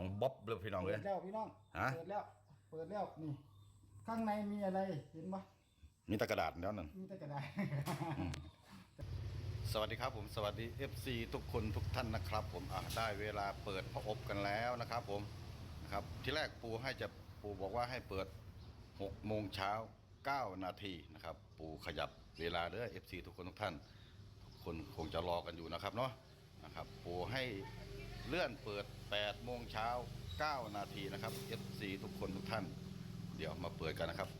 งบ๊อบเลยพี่น้องเลเปิย ดแล้วพี่น้อง ฮะ เปิดแล้ว เปิดแล้วนี่ ข้างในมีอะไร เห็นปะมีแตะกระดาษแล้วนั่น มีแต่กระดาษ สวัสดีครับผมสวัสดี FC ทุกคนทุกท่านนะครับ ผมอะได้เวลาเปิดพระอบกันแล้วนะครับผมนะครับที่แรกปูให้จะปูบอกว่าให้เปิด6โมงเช้า9นาทีนะครับ ปูขยับเวลาเด้อ FC ทุกคนทุกท่าน ทุกคนคงจะรอกันอยู่นะครับเนาะนะครับ ปูให้เลื่อนเปิด 8โมงเช้า 9 นาทีนะครับ FC ทุกคนทุกท่าน เดี๋ยวมาเปิดกันนะครับ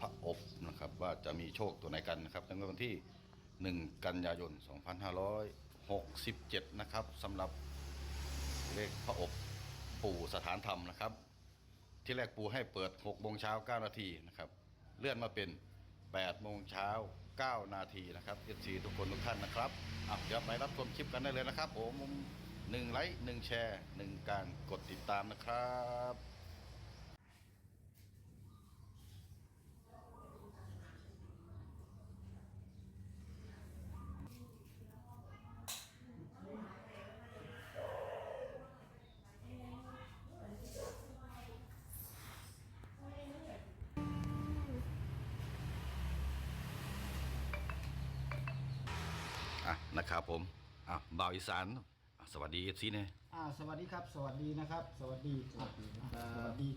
พระอบนะครับว่าจะมีโชคตัวไหนกันนะครับในวันที่ 1 กันยายน 2567 นะครับสำหรับเลขพระอบปู่สถานธรรมนะครับ ที่แรกปู่ให้เปิด6โมงเช้า 9 นาทีนะครับ เลื่อนมาเป็น8โมงเช้า 9 นาทีนะครับ FC ทุกคนทุกท่านนะครับอะเดี๋ยวไปรับชมคลิปกันได้เลยนะครับผม หนึ่งไลค์หนึ่งแชร์หนึ่งการกดติดตามนะครับอะนะครับผมอะบ่าวอีสาน สวัสดีเอฟซีเนี่ยอ่าสวัสดีครับ สวัสดีนะครับ สวัสดีอะอ่าสวัสดี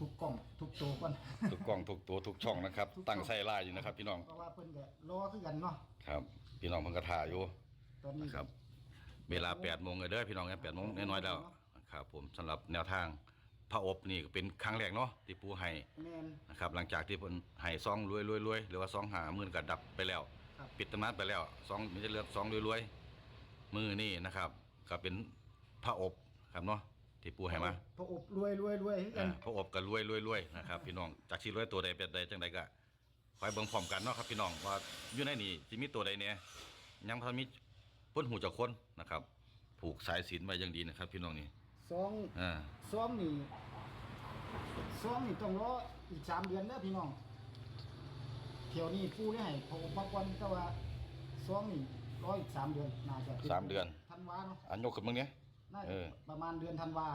ทุกกล่องทุกตัวก่อน ทุกกล้องทุกตัวทุกช่องนะครับตั้งไส้ล่าอยู่นะครับ พี่น้องเพราะว่าเพิ่นก็รอคือกันเนาะครับ พี่น้องเพิ่งกระทาอยู่ตอนนี้นะครับ เวลา8โมงเลยเด้อพี่น้องครับ8โมงน้อยๆแล้วครับผมสำหรับแนวทางพระอบนี่ก็เป็นครั้งแรกเนาะที่ปูให้แมน นะครับ หลังจากที่เพิ่นให้ซองรวยๆๆหรือว่าซองหามื่นก็ดับไปแล้ว ครับ ปิดตำนานไปแล้วซองมีแต่เลือกซองรวยๆมือนี่นะครับ ก็เป็นพระอบครับเนาะที่ปูให้มาพระอบรวยรวยรวยคือกัอ่านพระอบก็รวยรวยรวยนะครับพี่น้องจากที่รวยตัวใดเป็นใดจังใดก็คอยเบิ่งพร้อมกันเนาะครับพี่น้องว่าอยู่ในนี่สิมีตัวใดเนี่ยยังพอมีเพิ่นหูจักคนนะครับ ผูกสายสิญจนไว้อย่างดีนะครับ พี่น้องนี่สองอ่าซ้อมนี่ซ้อมนี่ต้องรออีกสามเดือนเด้อพี่น้องเที่ยวนี้ผู้ได้ให้พระอบมาก่อนแต่ว่าซ้อมนี่รออีกสามเดือนน่าจะป็ สามเดือนธัน วาเนาะอันยกขึ้นมึงเนี้ย น่าเอจะอ ประมาณเดือนธันวา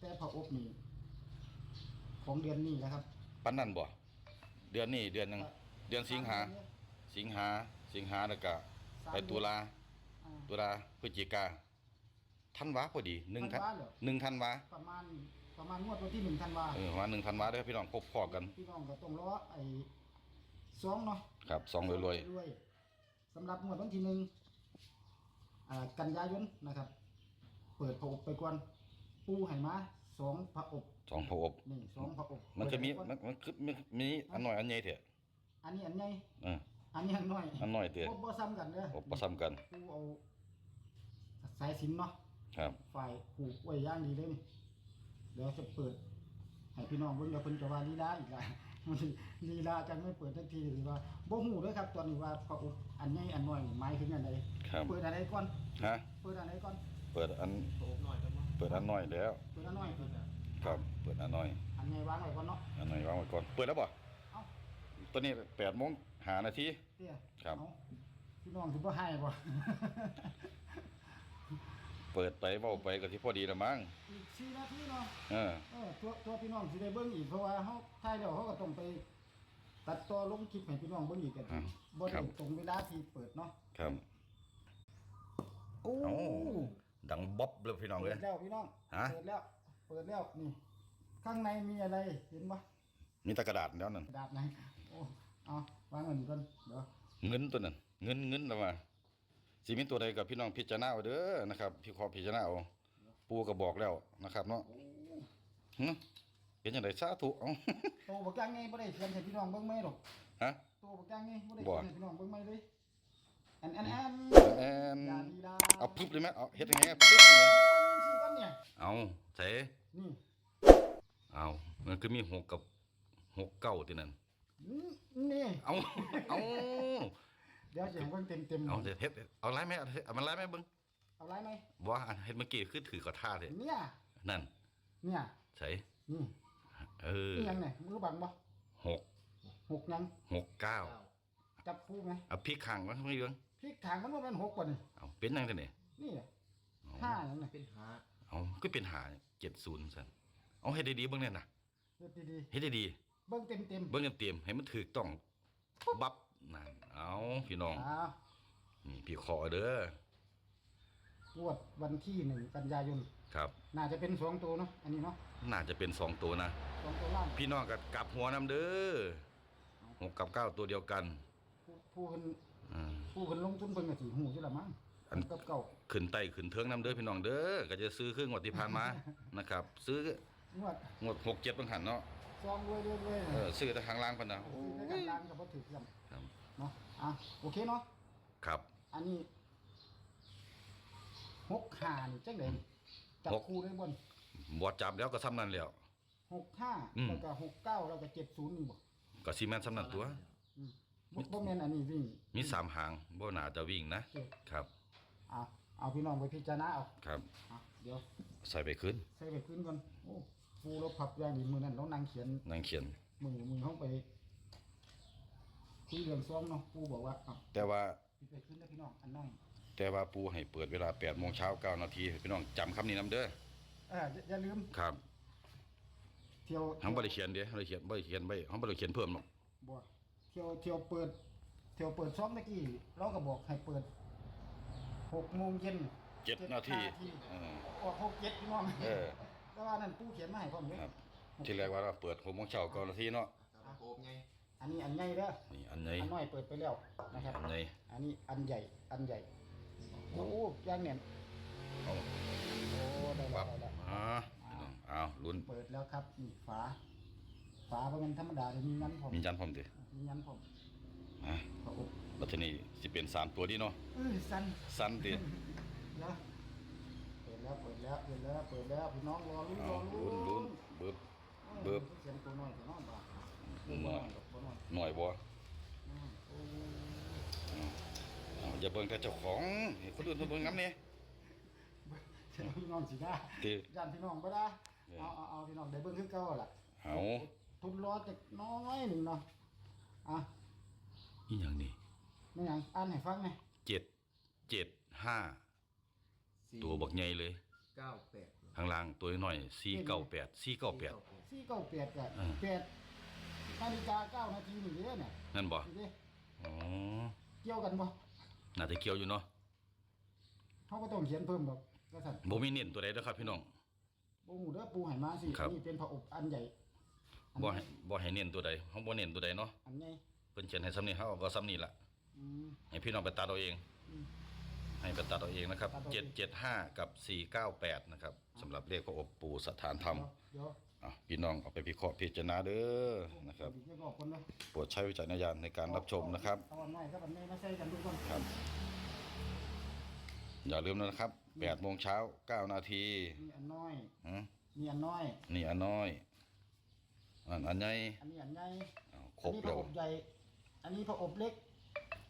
แต่พระอบนี่ของเดือนนี้นะครับ ปันนั่นบ่ เดือนนี้เดือนหนึงเดือนสิงหา สิงหา สิงหาแล้วก็สามไปตุลา อ่า ตุลาพฤศจิกาธันวาพอดีหนึ่งธัธันนวาเหรอ หนึ่งธันวาประมาณประมาณงวดวันที่หนึ่งธันวาเออประมาณหนึ่งธันวาเด้อพี่น้องพบพอกัน พี่น้องก็ต้องรอไอ้ซ้อมเนาะ ครับซองรวยรวยสำหรับงวดวันที่หนึ่งอ่า กันยายนนะครับ เปิดพระอบไปก่อนปูให้มาสองพระอบๆสองพระอบนี่สองพระอบมันจะมีเปิดมัไปนมันคือมีมีอันหน่อยอันใหญ่เถอะอันนี้อันใหญ่เอออันนี้อันน้อยอันหน่อยเถอะบ่บ่ซ้ำกันเด้ออบประซ้ำกันปูเอาสายสิญจนเนาะครับฝ่ายผูกไว้อย่างดีเลยนี่เดี๋ยวจะเปิดให้พี่น้องเบิ่งเดี๋ยวเพิ่นจะว่าลีลาอีกแล้ว มันลีลาจังไม่เปิดทักทีหรือว่าบ่ฮู้เด้อครับตอนนี้ว่าพระอบอันใหญ่อันน้อยหมายถึงอันใดครับ เปิดอันใดก่อนฮะ เปิดอันใดก่อนเปิดอันพระอบน้อยก่อนเนาะเปิดอันหน่อยแล้ว เปิดอันน้อยก่อนครับ เปิดอันหน่อย อันใหญ่วางไว้ก่อนเนาะอันหน่อยวางไว้ก่อน เปิดแล้วบ่เอ้าตอนนี้แปดโมงหานาที เตี้ยครับ เอ้าพี่น้องสิบ่ให้บ่ เปิดไปเว้าไปก็สิพอดีละมั้งอีก4นาทีเนาะเออ เออตัวตัวพี่น้องสิได้เบิ่งอีกเพราะว่าเฮาถ่ายแล้วเฮาก็ต้องไป ตัดต่อลงคลิปให้พี่น้องเบิ่งอีกกันครับบ่ครัได้บ ตรงเวลาที่เปิดเนาะครับ โอ้เอ้า ดังบ๊อบเลยพี่น้องเปิเลยดแล้วพี่น้องฮะ เปิดแล้ว เปิดแล้วนี่ ข้างในมีอะไรเห็นปะมีแตะกระดาษแล้วนั่นกระดาษไหนโอ้เอาวางเงินก่อนเดี๋ยวเงินตัวนั้นเงินเงินแล้วว่า สิมีตัวใดกับพี่น้องพิจารณาเอาเด้อนะครับพี่ขอพิจารณาเอาปูก็บอกแล้วนะครับเนาะหึเป็นจังไดสาธุเอ้าโตบักย่างไงบ่ได้เขียนให้พี่น้องเบิ่งไหมหรอกฮะ โตบักย่างไงบ่ได้บ่เขียนให้พี่น้องเบิ่งไหมเลยแอนแอนแอนแอนยาดีดาเอาปึ๊บเลยไหมเอาเฮ็ดยังไงปึ๊บเลยไหมสิก่อนเนี่ยเอาใส่นี่เอามันคือมีหกกับหกเก้าที่นั่น นี่เอาเอา เดี๋ยวจะให้เบิ่งเต็มเต็มๆเอาเดี๋ยวเฮ็ดเอาไล่ไหมเอาเอามันไล่ไหมเบิ่งเอาไรไหมบ่ว่าอันเฮ็ดเมื่อกี้คือถือกระทาเลยเนี่ยนั่นเนี่ยใส่นี่เออนี่ยังเนี่ยมือบังบ่หกหกยังหกเก้าจับคู่ไหมเอาพริกข้างไว้ไม่เบิ่งพริกถางมันว่ามันหกกว่านี่เอาเป็นยังไงเนี่ยนี่แหละเอาห้ายังไงเป็นหาเอาก็เป็นหาเจ็ดศูนย์สันเอาให้ดีๆเบิ่งเนี่ยนะเฮ็ดดีให้ดีๆเบิ่งเต็มๆเบิ่งเต็มๆให้มันถูกต้องบับ นั่นเอาพี่น้องๆอ้าวนี่พี่ขอเด้องวดวันที่หนึ่งกันยายน ครับ น่าจะเป็นสองตัวเนาะ อันนี้เนาะน่าจะเป็นสองตัวนะ สองตัวล่าง พี่น้องก็กลับหัวน้ำเด้อหกกับเก้าตัวเดียวกันผู้ผู้เพิ่นอืม ผู้เพิ่นลงทุนเพิ่นก็สิหูอยู่ละมั้งอัน กับเก่าขึ้นไต่ขึ้นเทิงน้ำเด้อพี่น้องเด้อก็จะซื้อเครื่องงวดที่ผ่านมา นะครับ ซื้องวด งวดหกเจ็ดบางหันเนาะ ซองรวยๆเลยเออซื้อแต่ข้างล่างพันนะโอ้ซื้อได้ยกันล้านก็บ่ถือกันครับเนาะอะโอเคเนาะครับ อันนี้หกห้านี่จังได๋จับคู่ได้บนบอดจับแล้วก็ซ้ำนั่นแล้ว หกห้าอืม แล้วก็หกเก้าแล้วก็เจ็ดศูนย์นี่บ่ก็ซีแมนซ้ำนั่นตัว อืมบ่บ่แม่นอันนี้วิ่ง มีสามหางบ่น่าจะวิ่งนะโอเคครับเอาเอาพี่น้องไปพิจารณาเอาครับเอาเดี๋ยวใส่ไปขึ้น ใส่ไปขึ้นก่อนโอ้ ปูเราพับอย่างนี้มือนั้นเรานั่งเขียนนั่งเขียน มือมือเขาไปคุยเรื่องซ้อมเนาะปูบอกว่าอะแต่ว่าปิดไปขึ้นแล้วพี่น้องอันน้อยแต่ว่าปูให้เปิดเวลา8โมงเช้า9นาทีพี่น้องจำคำนี้นํเด้อเอออย่าอย่าลืมครับเที่ยวทั้งบ่ได้เขียนเด้บ่ได้เขียนบ่ได้เขียนไว้ทั้งบ่ได้เขียนเพิ่มหรอกบ่เที่ยวเที่ยวเปิด เที่ยวเปิดซ้อมตะกี้เราก็บอกให้เปิดหกโมงเย็นเจ็ดนาทีเออออกหกเจ็ดพี่น้อง เออแต่ ว่านั่นปูเขียนมาให้พร้อมเลยครับ ที่แรกว่าเราเปิด6โมงเช้า9นาทีเนาะครับโอบไงอันนี้อันใหญ่เด้อนี่อันไหนอันน้อยเปิดไปแล้วนะครับ อันไหนอันนี้อันใหญ่อันใหญ่โอ้ย่างเนี่ยเอาโอ้ได้แล้ปัวบได้แล้วอ่าพี่น้องอ้าวลุ้นเปิดแล้วครับนี่ฝาฝาเป็นธรรมดาเลยมียันผมมียันพร้อมติมียันผมอะพระอบแล้วทีนี้สิเป็นสามตัวนี้เนาะเอ้ยสันสั้นติแล้วเปิด แล้วเปิดแล้วเปิดแล้วเปิดแล้วพี่น้องรอลุ้นรอ้าอวลุ้ลุ้นนลุ้นบึบ เบิบ เสียงตัวน้อยตัวน้อยบ้าน้อยตัวน้อยหน่อยบ่อืมโอ้อ้าวอย่าเบิ่งแต่เจ้าของให้คนอื่นเพิ่นเบิ่งนำนี่ เสียงพี่น้องสิได้ติยันพี่น้องบ่ได้เออ เอาเอาเอาพี่น้องได้เบิ่งคือเก่าล่ะเอาทุนรอจักน้อยหนึ่งเนาะอะอีหยังนี่ไม่หยังอ่านให้ฟังหน่อยเจ็ดเจ็ดห้า ตัวบักใหญ่เลย เก้าแปดข้างล่างตัวน้อยสี่เก้าแปดสี่เก้าแปด สี่เก้าแปดกับอ่า แปดนาฬิกาเก้านาทีนี่เด้อเนี่ยนั่นบ่นี่เด้อ๋อเกี่ยวกันบ่น่าจะเกี่ยวอยู่เนาะเขาก็ต้องเขียนเพิ่มดอกก็สั่นบ่มีเน้นตัวใดเด้อครับพี่น้องบ่ฮู้เด้อปูให้มาสิครับ นี่เป็นพระอบอันใหญ่อันบ่ให้บ่ให้เน้นตัวใดเฮาบ่เน้นตัวใดเนาะอันใหญ่เพิ่นเขียนให้ซ้ำนี้เฮาก็ซ้ำนี้ล่ะอืมให้พี่น้องไปตัดเอาเอง อืม ให้ไปตัดเอาเองนะครับตัดเอาเอง775 กับ 498 นะครับสำหรับเลขพระอบปู่สถานธรรมเดี๋ยวอะพี่น้องเอาไปพิเคราะห์พิจารณาเด้อนะครับ เดี๋ยวบอกคนเลยโปรดใช้วิจารณญาณในการรับชมนะครับเอาอันน้อยกับอันนี้มาใส่กันดูก่อนครับ อย่าลืมนะครับ8โมงเช้า9นาทีนี่อันน้อยหือนี่อันน้อย นี่อันน้อย อันอันใหญ่อันนี้อันใหญ่อ้าวครอันบนี้พแล้ระวอบใหญ่ อันนี้พระอบเล็ก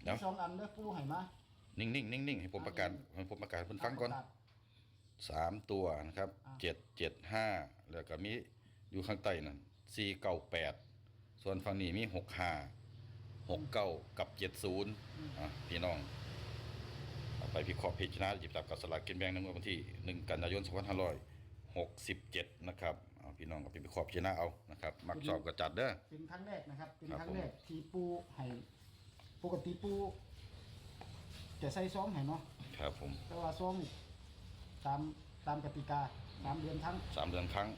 เดี๋ยว มีสองอันเด้อปูให้มา นิ่งๆนิ่งๆให้ผมประกาศให้ผมประกาศให้เพิ่นฟังก่อนครับสามตัวนะครับอ่าเจ็ดเจ็ดห้าแล้วก็มีอยู่ข้างใต้นั่นสี่เก้าแปดส่วนฝั่งนี้มีหกห้าหกเก้ากับเจ็ดศูนย์อะพี่น้องเอาไปพิเคราะห์พิจารณาหยิบจับกับสลากกินแบ่งในงวดวันที่หนึ่งกันยายนสองพันห้าร้อยหกสิบเจ็ดนะครับเอาพี่น้องก็ไปพิเคราะห์พิจารณาเอานะครับมักชอบก็จัดเด้อ เป็นครั้งแรกนะครับ เป็นครับครั้งแรกที่ปูให้ปกติปู จะใส่ซองให้เนาะครับผมแต่ว่าซองนี่ตามตามกติกาสามเดือนครั้ง สามเดือนครั้ง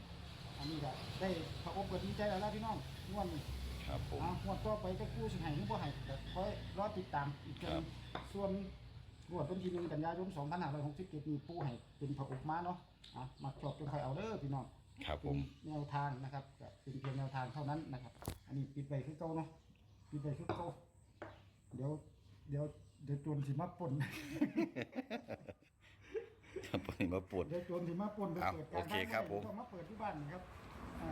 อันนี้ก็ได้พระอบก็ดีใจแล้วนะพี่น้องงวดนี้ครับผม อ่างวดต่อไปจะกู้สิให้หรือบ่ให้ก็คอยรอติดตามอีกทีครับ ส่วนงวดวันที่หนึ่งกันยายน2567นี้ปูให้เป็นพระอบมาเนาะอะมักชอบจงคอยเอาเด้อพี่น้อง ครับผเป็นมแนวทางนะครับก็เป็นเพียงแนวทางเท่านั้นนะครับ อันนี้ปิดไปคือเก่าเนาะปิดไปคือเก่าเดี๋ยว เดี๋ยว เดี๋ยวจนสิมาปนครับปนมาปวด เดี๋ยวจนสิมาปนไปเปิดการอ้าวมาเปิดที่บ้านนะครับอ่า